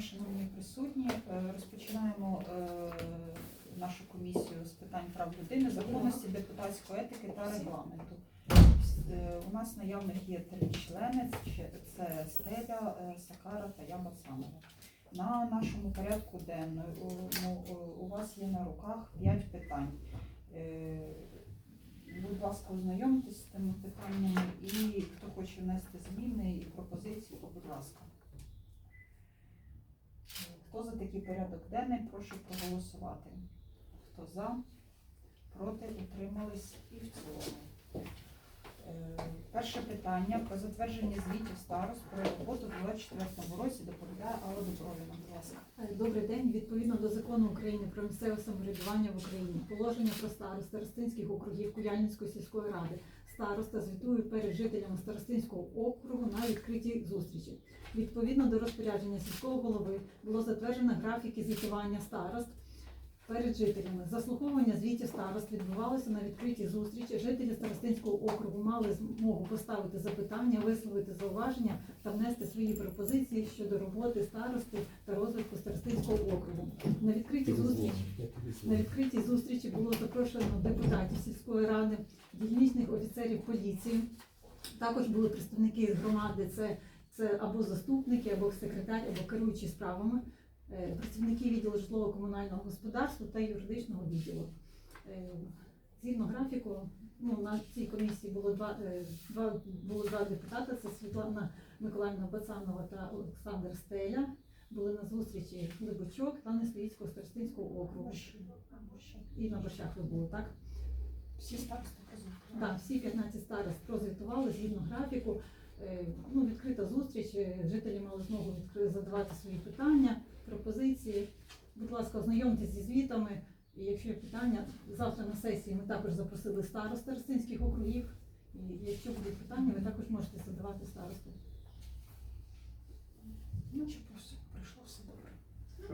Шановні присутні, е, розпочинаємо е, нашу комісію з питань прав людини, законності, депутатської етики та регламенту. Е, У нас наявних є три члени: це- Стеля, Сакара та я Бацанова. На нашому порядку денному у вас є на руках п'ять питань. Будь ласка, ознайомтесь з тими питаннями і хто хоче внести зміни і пропозиції, будь ласка. Хто за такий порядок денний, прошу проголосувати. Хто за, проти, утримались і в цілому. Е, Перше питання про затвердження звітів старост про роботу у 2024 році доповідає Алла Добровіна. Будь ласка. Добрий день. Відповідно до закону України про місцеве самоврядування в Україні, положення про старост старостинських округів Куяльницької сільської ради. Староста звітує перед жителями старостинського округу на відкритій зустрічі. Відповідно до розпорядження сільського голови було затверджено графіки звітування старост перед жителями. Заслуховування звітів старост відбувалося на відкритій зустрічі. Жителі старостинського округу мали змогу поставити запитання, висловити зауваження та внести свої пропозиції щодо роботи старости та розвитку старостинського округу. На відкритій зустрічі на відкритій зустрічі було запрошено депутатів сільської ради, дільничних офіцерів поліції. Також були представники громади, це, це або заступники, або секретар, або керуючі справами, працівники відділу житлово-комунального господарства та юридичного відділу. Е, Згідно графіку, ну, на цій комісії було два, е, два, було два депутати, це Світлана Миколаївна Бацанова та Олександр Стеля. Були на зустрічі Глибочок та Неслівського старостинського округу. І на борщах ви були, так? Всі старости? Так, всі 15 старост прозвітували згідно графіку. Е, Ну, відкрита зустріч, е, жителі мали змогу відкри- задавати свої питання, пропозиції. Будь ласка, ознайомтесь зі звітами. І якщо є питання, завтра на сесії ми також запросили старост старостинських округів. І якщо будуть питання, ви також можете задавати старосту. Ну, чи просто прийшло все добре.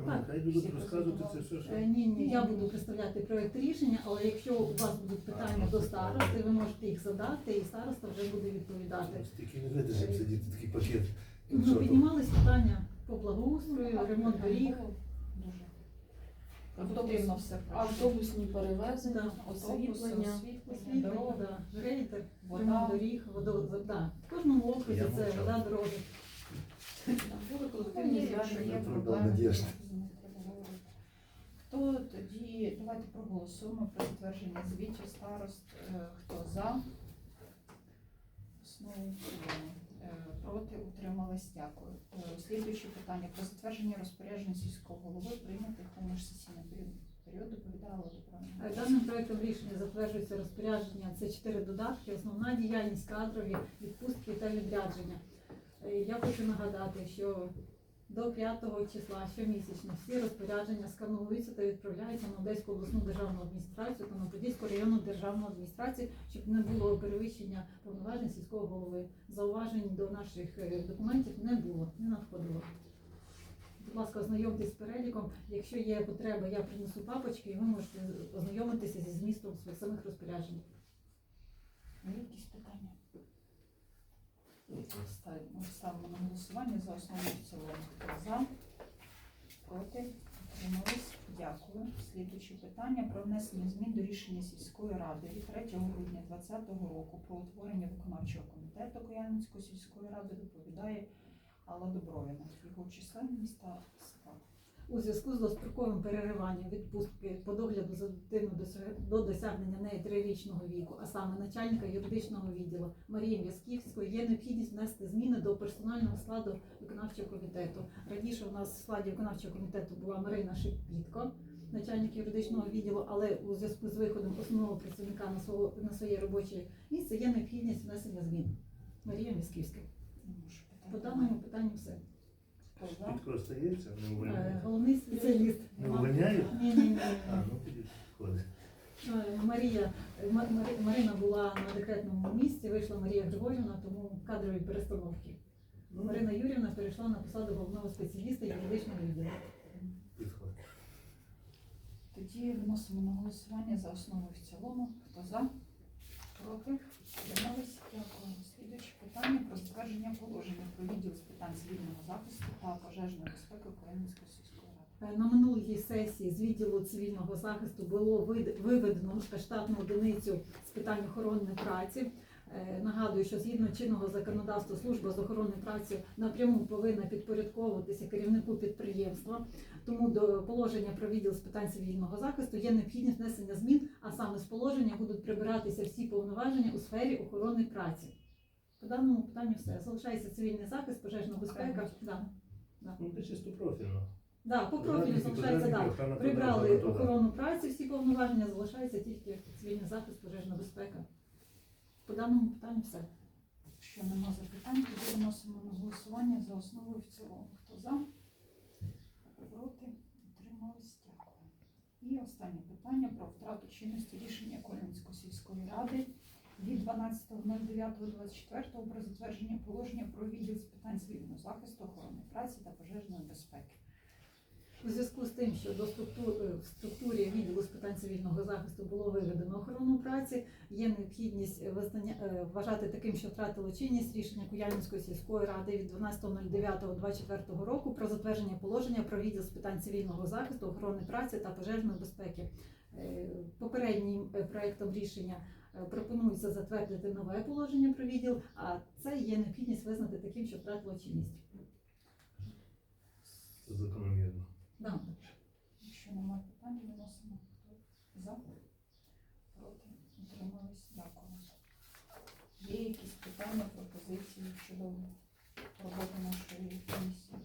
Так, Хай будуть розказувати це все, що. Е, Ні, ні, я буду представляти проєкт рішення, але якщо у вас будуть питання до старости, ви можете їх задати, і староста вже буде відповідати. Стільки не видержимо сидіти, такий пакет. Ну, піднімались питання по благоустрою, ремонт доріг. Дуже. Потрібно все. Автобусні перевезення, освітлення. дорога, да, грейтер, вода. ремонт доріг, водо, да. В кожному окрузі це вода, дороги. Були колективні звернення. Проблеми. Хто тоді, давайте проголосуємо про затвердження звітів старост. Е, Хто за? Основу Проти утримались. Дякую. Е, Слідуюче питання про затвердження розпоряджень сільського голови прийнятих у міжсесійний період. Доповідала Е, Даним проектом рішення затверджується розпорядження. Це чотири додатки. Основна діяльність кадрові, відпустки та відрядження. Е, Я хочу нагадати, що до 5 числа щомісячно всі розпорядження скануються та відправляються на Одеську обласну державну адміністрацію та на Подільську районну державну адміністрацію, щоб не було перевищення повноважень сільського голови. Зауважень до наших е, документів не було, не надходило. Будь ласка, ознайомтесь з переліком. Якщо є потреба, я принесу папочки, і ви можете ознайомитися зі змістом своїх самих розпоряджень. Є якісь питання? Ставимо, на голосування за основу в цілому. За? Проти? Утримались? Дякую. Слідуюче питання про внесення змін до рішення сільської ради від 3 грудня 2020 року про утворення виконавчого комітету Куяльницької сільської ради доповідає Алла Добровіна. Його численність та склад. У зв'язку з достроковим перериванням відпустки по догляду за дитину до досягнення неї трирічного віку, а саме начальника юридичного відділу Марії М'язківської, є необхідність внести зміни до персонального складу виконавчого комітету. Раніше у нас в складі виконавчого комітету була Марина Шипітко, начальник юридичного відділу, але у зв'язку з виходом основного працівника на свого на своє робоче місце є необхідність внесення змін. Марія М'язківська. Не По даному питанню все. Підко остається, не увольняє. Головний спеціаліст. Не увольняє? Ні, ні, ні. А, ну тоді ходить. Е, Марія Ма- Мари- Марина була на декретному місці, вийшла Марія Григорівна, тому кадрові перестановки. Марина Юрівна перейшла на посаду головного спеціаліста юридичного відділу. Тоді вносимо на голосування за основу і в цілому. Хто за? Проти? Дякую. Слідуюче питання затвердження положення про відділ з питань цивільного захисту та пожежної безпеки Української сільської ради. Е, На минулій сесії з відділу цивільного захисту було виведено штатну одиницю з питань охорони праці. Е, Нагадую, що згідно чинного законодавства служба з охорони праці напряму повинна підпорядковуватися керівнику підприємства. Тому до положення про відділ з питань цивільного захисту є необхідність внесення змін, а саме з положення будуть прибиратися всі повноваження у сфері охорони праці. По даному питанню все. Залишається цивільний захист, пожежна безпека. Да. Ну, це чисто профільно. Да, по профілю Пожежники, залишається пожежники, да. охорона Прибрали природного, да. охорону праці, всі повноваження залишається тільки цивільний захист, пожежна безпека. По даному питанню все. Якщо нема запитань, тоді виносимо на голосування за основу і в цілому. Хто за? Проти? Утримались? Дякую. І останнє питання про втрату чинності рішення Колінської сільської ради від 12.09.24 про затвердження положення про відділ з питань цивільного захисту, охорони праці та пожежної безпеки. У зв'язку з тим, що до структури, в структурі відділу з питань цивільного захисту було виведено охорону праці, є необхідність визнання е, вважати таким, що втратило чинність рішення Куяльницької сільської ради від 12.09.24 року про затвердження положення про відділ з питань цивільного захисту, охорони праці та пожежної безпеки. Е, Попереднім е, проектом рішення е, пропонується затвердити нове положення про відділ, а це є необхідність визнати таким, що втратило чинність. Закономірно. Да. Якщо немає питань, виносимо. Хто за? Проти? Утримались? Дякую. Є якісь питання, пропозиції щодо роботи нашої комісії?